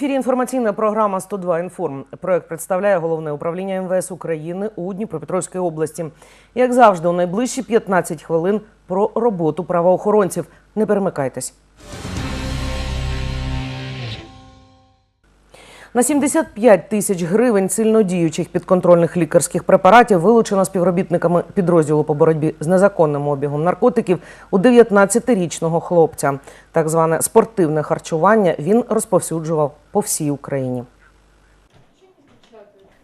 Ефірі інформаційна програма «102 інформ. Проект представляє головне управління МВС України у Дніпропетровській області. Як завжди, у найближчі 15 хвилин про роботу правоохоронців. Не перемикайтесь. На 75 тисяч гривень сильнодіючих підконтрольних лікарських препаратів вилучено співробітниками підрозділу по боротьбі з незаконним обігом наркотиків у 19-річного хлопця. Так зване спортивне харчування він розповсюджував по всій Україні.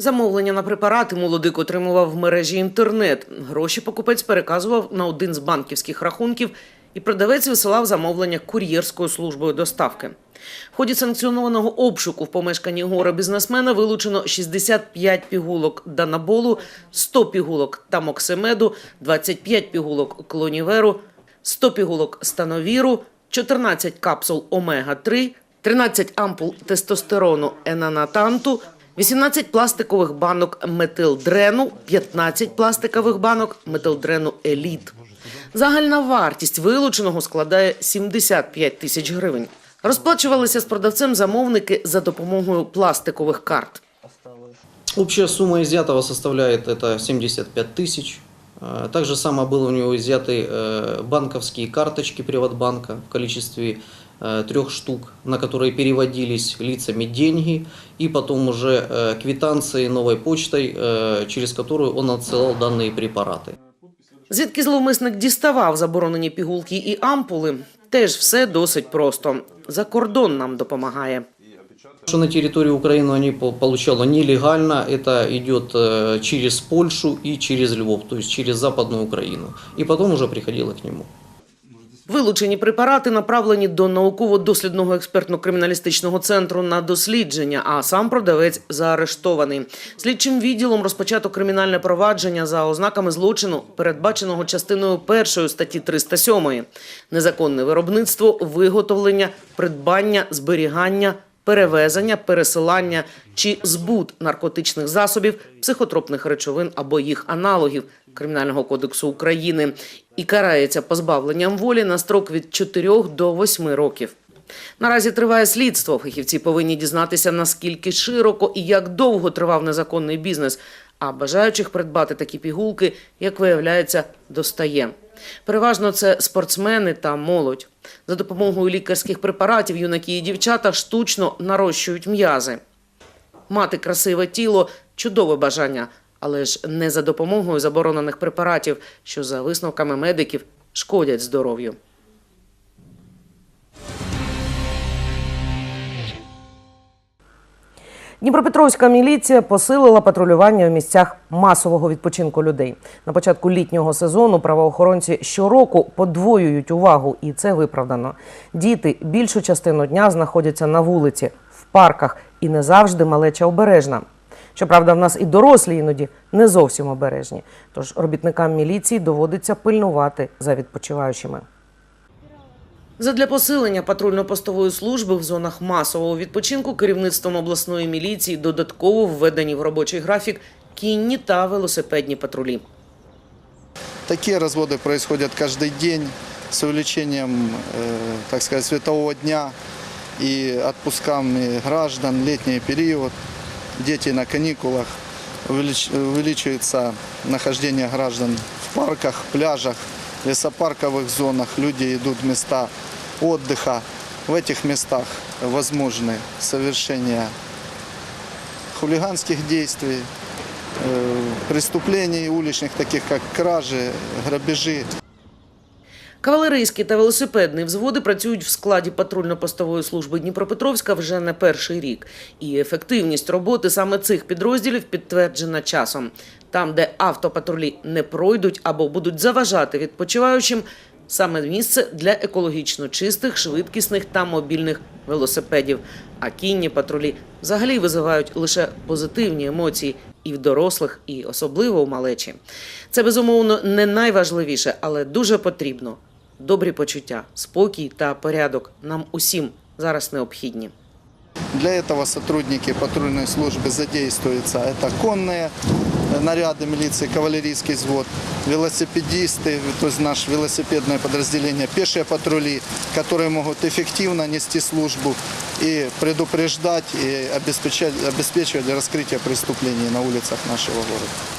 Замовлення на препарати молодик отримував в мережі інтернет. Гроші покупець переказував на один з банківських рахунків, і продавець висилав замовлення кур'єрською службою доставки. В ході санкціонованого обшуку в помешканні гора бізнесмена вилучено 65 пігулок данаболу, 100 пігулок тамоксимеду, 25 пігулок клоніверу, 100 пігулок становіру, 14 капсул омега-3, 13 ампул тестостерону енанатанту, 18 пластикових банок метилдрену, 15 пластикових банок метилдрену еліт. Загальна вартість вилученого складає 75 тисяч гривень. Розплачувалися з продавцем замовники за допомогою пластикових карт. Общая сумма изъятого составляет это 75 тысяч. Э, Также само было у него изъяты э, банковские карточки Приватбанка в количестве э, трех штук, на которые переводились лицами деньги, и потом уже э, квитанции новой почтой, э, через которую он отсылал данные препараты. Звідки зловмисник діставав заборонені пігулки і ампули, теж все досить просто. За кордон нам допомагає. Что на территории Украины они по- получало нелегально, это идет э, через Польшу и через Львов, то есть через Западную Украину. И потом уже приходило к нему. Вилучені препарати направлені до науково-дослідного експертно-криміналістичного центру на дослідження, а сам продавець заарештований. Слідчим відділом розпочато кримінальне провадження за ознаками злочину, передбаченого частиною першої статті 307. Незаконне виробництво, виготовлення, придбання, зберігання, перевезення, пересилання чи збут наркотичних засобів, психотропних речовин або їх аналогів Кримінального кодексу України і карається позбавленням волі на строк від 4 до 8 років. Наразі триває слідство. Фахівці повинні дізнатися, наскільки широко і як довго тривав незаконний бізнес. А бажаючих придбати такі пігулки, як виявляється, достає. Переважно це спортсмени та молодь. За допомогою лікарських препаратів юнаки і дівчата штучно нарощують м'язи. Мати красиве тіло чудове бажання, але ж не за допомогою заборонених препаратів, що за висновками медиків шкодять здоров'ю. Дніпропетровська міліція посилила патрулювання в місцях масового відпочинку людей. На початку літнього сезону правоохоронці щороку подвоюють увагу, і це виправдано. Діти більшу частину дня знаходяться на вулиці, в парках, і не завжди малеча обережна. Щоправда, в нас і дорослі іноді не зовсім обережні. Тож робітникам міліції доводиться пильнувати за відпочиваючими. Задля посилення патрульно-постової служби в зонах масового відпочинку керівництвом обласної міліції додатково введені в робочий графік кінні та велосипедні патрулі. Такие разводы происходят каждый день с увеличением, э, так сказать, светового дня и отпусками граждан, летний период, дети на каникулах, увелич- увеличивается нахождение граждан в парках, пляжах, лесопарковых зонах, люди идут в места отдыха. В этих местах возможны совершение хулиганских действий, э, преступлений уличных, таких как кражи, грабежи. Кавалерийські та велосипедні взводи працюють в складі патрульно-постової служби Дніпропетровська вже не перший рік. І ефективність роботи саме цих підрозділів підтверджена часом. Там, де автопатрулі не пройдуть або будуть заважати відпочиваючим, саме місце для екологічно чистих, швидкісних та мобільних велосипедів. А кінні патрулі взагалі визивають лише позитивні емоції і в дорослих, і особливо у малечі. Це безумовно не найважливіше, але дуже потрібно Добрі почуття, спокій та порядок нам усім зараз необхідні. Для этого сотрудники патрульной службы задействуются. Это конные э, наряды милиции, кавалерийский взвод, велосипедисты, то есть наше велосипедное подразделение, пешие патрули, которые могут эффективно нести службу и предупреждать и обеспечать, обеспечивать раскрытие преступлений на улицах нашего города.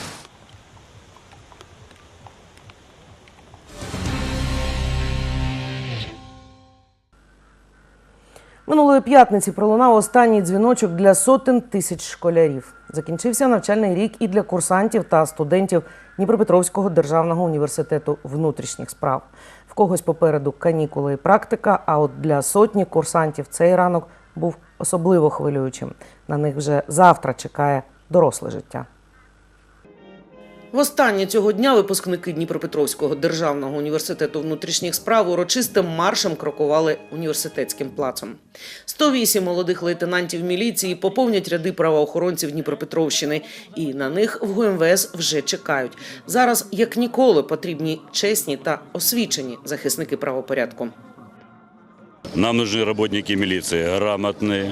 Минулої п'ятниці пролунав останній дзвіночок для сотень тисяч школярів. Закінчився навчальний рік і для курсантів та студентів Дніпропетровського державного університету внутрішніх справ. В когось попереду канікули і практика. А от для сотні курсантів цей ранок був особливо хвилюючим. На них вже завтра чекає доросле життя. Востаннє цього дня випускники Дніпропетровського державного університету внутрішніх справ урочистим маршем крокували університетським плацом. 108 молодих лейтенантів міліції поповнять ряди правоохоронців Дніпропетровщини, і на них в ГУМВС вже чекають. Зараз як ніколи потрібні чесні та освічені захисники правопорядку. Нам нужны работники милиции грамотные,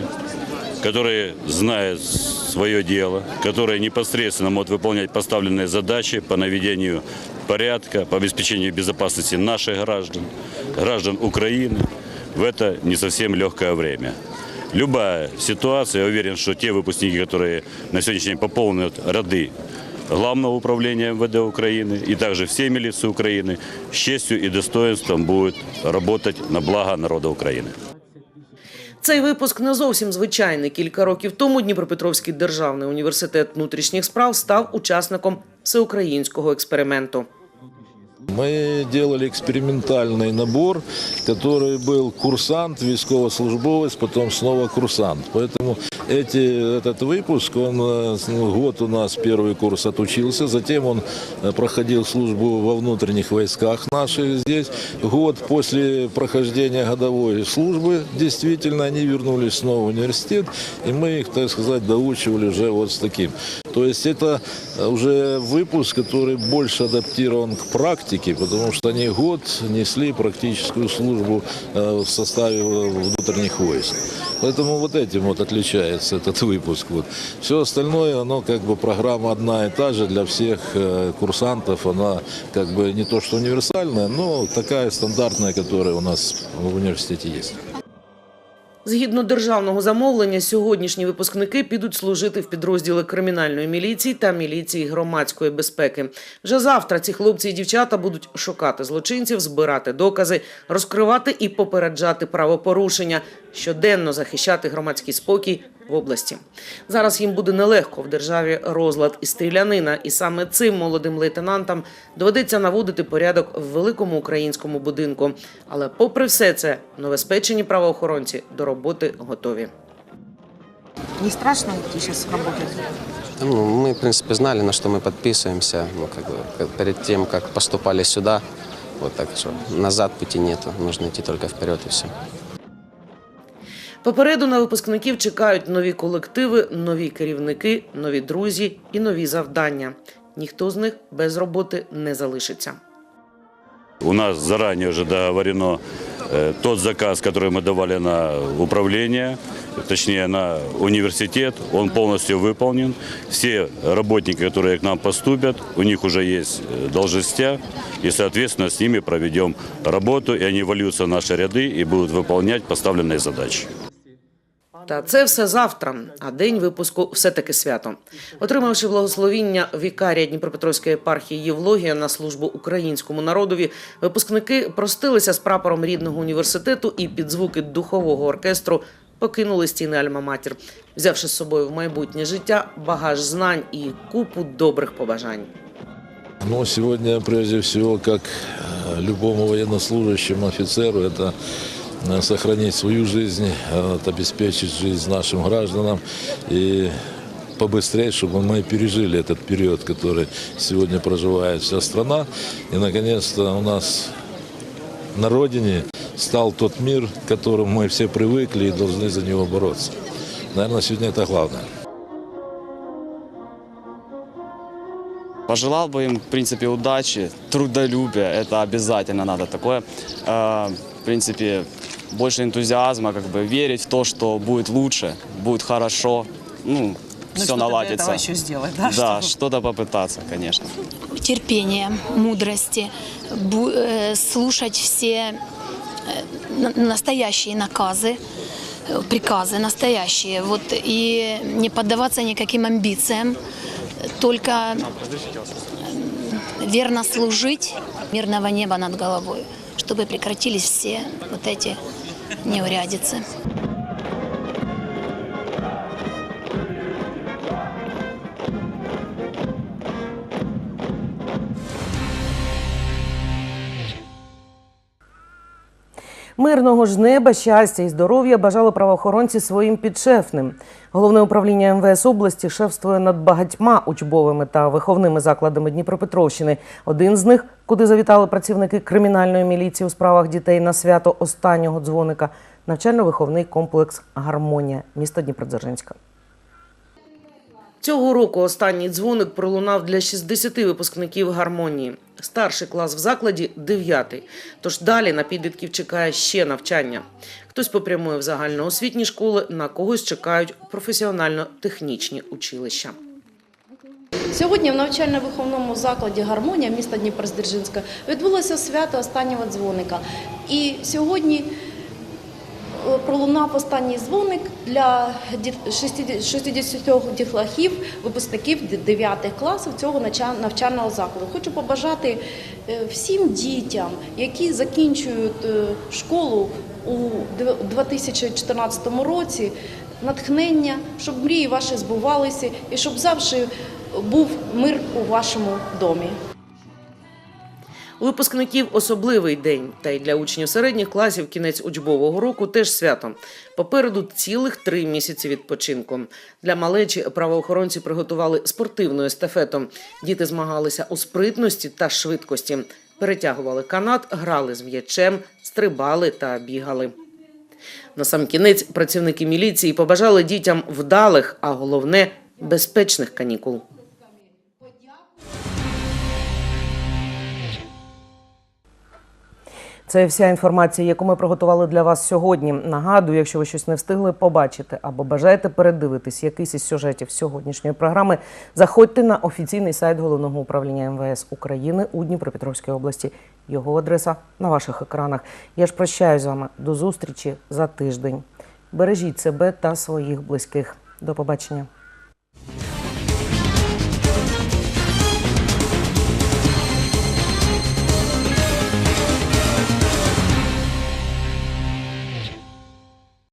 которые знают свое дело, которые непосредственно могут выполнять поставленные задачи по наведению порядка, по обеспечению безопасности наших граждан, граждан Украины в это не совсем легкое время. Любая ситуация, я уверен, что те выпускники, которые на сегодняшний день пополнят ряды Главного управления МВД Украины и также всей милиции Украины с честью и достоинством будут работать на благо народа Украины. Цей випуск не зовсім звичайний. Кілька років тому Дніпропетровський державний університет внутрішніх справ став учасником всеукраїнського експерименту. Мы делали экспериментальный набор, который был курсант, військовослужбовец, потом снова курсант. Поэтому эти, этот выпуск, он э, ну, год у нас первый курс отучился, затем он э, проходил службу во внутренних войсках наших здесь. Год после прохождения годовой службы, действительно, они вернулись снова в университет, и мы их, так сказать, доучивали уже вот с таким. То есть это уже выпуск, который больше адаптирован к практике, потому что они год несли практическую службу э, в составе внутренних войск. Поэтому вот этим вот отличается этот выпуск. Вот. Все остальное, оно как бы программа одна и та же для всех э, курсантов. Она как бы не то что универсальная, но такая стандартная, которая у нас в университете есть. Згідно державного замовлення, сьогоднішні випускники підуть служити в підрозділи кримінальної міліції та міліції громадської безпеки. Вже завтра ці хлопці і дівчата будуть шукати злочинців, збирати докази, розкривати і попереджати правопорушення, щоденно захищати громадський спокій в області. Зараз їм буде нелегко в державі розлад і стрілянина, і саме цим молодим лейтенантам доведеться наводити порядок в великому українському будинку. Але, попри все це, новоспечені правоохоронці до роботи готові. Не страшно идти сейчас работать? Ну, мы, в принципе, знали, на что мы подписываемся, ну, как бы, как перед тем, как поступали сюда. Вот так что назад пути нету, нужно идти только вперед и все. Попереду на випускників чекають нові колективи, нові керівники, нові друзі і нові завдання. Ніхто з них без роботи не залишиться. У нас заранее уже договорено э, тот заказ, который мы давали на управление, точнее на университет, он полностью выполнен. Все работники, которые к нам поступят, у них уже есть э, должностя, и, соответственно, с ними проведем работу, и они вольются в наши ряды и будут выполнять поставленные задачи. Та це все завтра, а день випуску все-таки свято. Отримавши благословіння вікарія Дніпропетровської єпархії Євлогія на службу українському народові, випускники простилися з прапором рідного університету і під звуки духового оркестру покинули стіни Альма-Матір, взявши з собою в майбутнє життя багаж знань і купу добрих побажань. Но сегодня, прежде всего, как э, любому военнослужащему офицеру, это э, сохранить свою жизнь, э, обеспечить жизнь нашим гражданам и побыстрее, чтобы мы пережили этот период, который сегодня проживает вся страна. И, наконец-то, у нас на родине стал тот мир, к которому мы все привыкли и должны за него бороться. Наверное, сегодня это главное. Пожелал бы им, в принципе, удачи, трудолюбия, это обязательно надо такое. Э, В принципе, больше энтузиазма, как бы верить в то, что будет лучше, будет хорошо. Ну, все что-то для наладится. этого еще сделать, да? Да, что-то попытаться, конечно. терпения, мудрости, бу- э, слушать все э, на- настоящие наказы, э, приказы настоящие, вот и не поддаваться никаким амбициям, только верно служить мирного неба над головой, чтобы прекратились все вот эти неурядицы. Мирного ж неба, щастя і здоров'я бажали правоохоронці своїм підшефним. Головне управління МВС області шефствує над багатьма учбовими та виховними закладами Дніпропетровщини. Один з них, куди завітали працівники кримінальної міліції у справах дітей на свято останнього дзвоника, навчально-виховний комплекс Гармонія, місто Дніпродзержинська. Цього року останній дзвоник пролунав для 60 випускників гармонії. Старший клас в закладі дев'ятий. Тож далі на підлітків чекає ще навчання. Хтось попрямує в загальноосвітні школи, на когось чекають професіонально-технічні училища. Сьогодні в навчально-виховному закладі Гармонія міста Дніпродзержинська відбулося свято останнього дзвоника. І сьогодні пролунав останній дзвоник для діт- 60 60 дітлахів, випускників 9 класів цього навчального закладу. Хочу побажати е, всім дітям, які закінчують е, школу у дв- 2014 році, натхнення, щоб мрії ваші збувалися і щоб завжди був мир у вашому домі. У випускників особливий день, та й для учнів середніх класів кінець учбового року теж свято. Попереду цілих три місяці відпочинку. Для малечі правоохоронці приготували спортивну естафету. Діти змагалися у спритності та швидкості, перетягували канат, грали з м'ячем, стрибали та бігали. На сам кінець працівники міліції побажали дітям вдалих, а головне безпечних канікул. Це вся інформація, яку ми приготували для вас сьогодні. Нагадую, якщо ви щось не встигли побачити або бажаєте передивитись якийсь із сюжетів сьогоднішньої програми, заходьте на офіційний сайт головного управління МВС України у Дніпропетровській області. Його адреса на ваших екранах. Я ж прощаюсь з вами до зустрічі за тиждень. Бережіть себе та своїх близьких. До побачення.